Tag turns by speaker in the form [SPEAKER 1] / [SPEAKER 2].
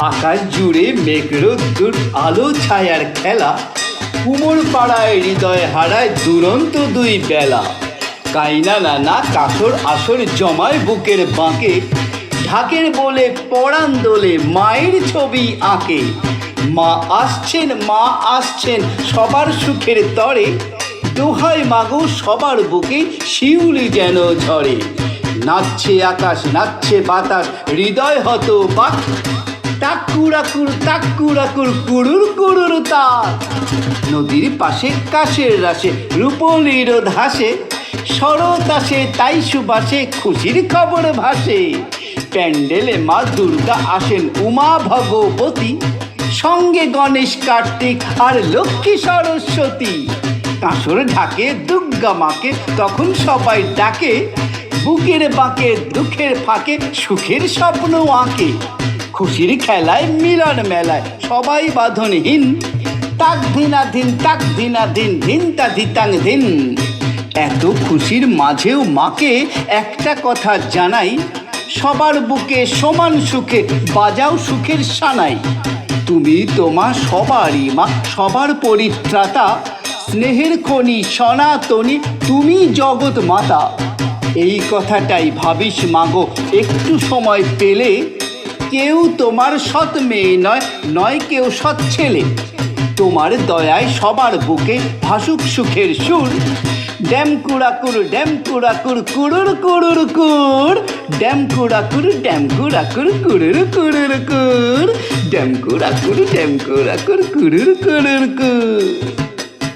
[SPEAKER 1] আকাশ জুড়ে মেঘ রোদ্দুর আলো ছায়ার খেলা। কুমোর পাড়ায় হৃদয় হারায় দুরন্ত দুই বেলা। কাইনা নানা কাসর আসর জমায় বুকের বাঁকে। ঢাকের বলে পরাণ দোলে মায়ের ছবি আঁকে। মা আসছেন মা আসছেন সবার সুখের তরে। দোহাই মাগো সবার বুকে শিউলি যেন ঝরে। নাচছে আকাশ, নাচছে বাতাস, হৃদয় হত বাক টাকুরাকুর টাকুরাকুর কুড়ুর কুড়ুর তার। নদীর পাশে কাশের রাশে রূপলির ধাসে আসে, তাই সুবাসে, খুশির খবর ভাসে। প্যান্ডেলে মা দুর্গা আসেন উমা ভগবতী, সঙ্গে গণেশ কার্তিক আর লক্ষ্মী সরস্বতী। কাঁসর ঢাকে দুর্গা মাকে, তখন সবাই ডাকে, বুকের বাঁকে, দুঃখের ফাঁকে, সুখের স্বপ্ন আঁকে। খুশির খেলায় মিলন মেলায় সবাই বাঁধনহীন। তাক ধিনা ধিন তাক ধিনা দিন ধিনতা ধিতাং ধিন এত খুশির মাঝেও মাকে একটা কথা জানাই, সবার বুকে সমান সুখে, বাজাও সুখের সানাই। তুমি তোমা সবারই মা, সবার পরিত্রাতা। স্নেহের খনি সনাতনী, তুমি জগৎ মাতা এই কথাটাই ভাবিস মাগো একটু সময় পেলে কেউ তোমার সৎ মেয়ে নয় নয় কেউ সৎ ছেলে। তোমার দয়ায় সবার বুকে ভাসুক সুখের সুর। ড্যাম কুড়াকুর ড্যাম কুড়াকুর, কুড়ুর কুড়ুর কুর। ড্যাম কুড়াকুর ড্যাম কুড়াকুর, কুড়ুর কুড়ুর কুর। ড্যাম কুড়াকুর ড্যাম কুড়াকুর, কুড়ুর কুড়ুর কুর।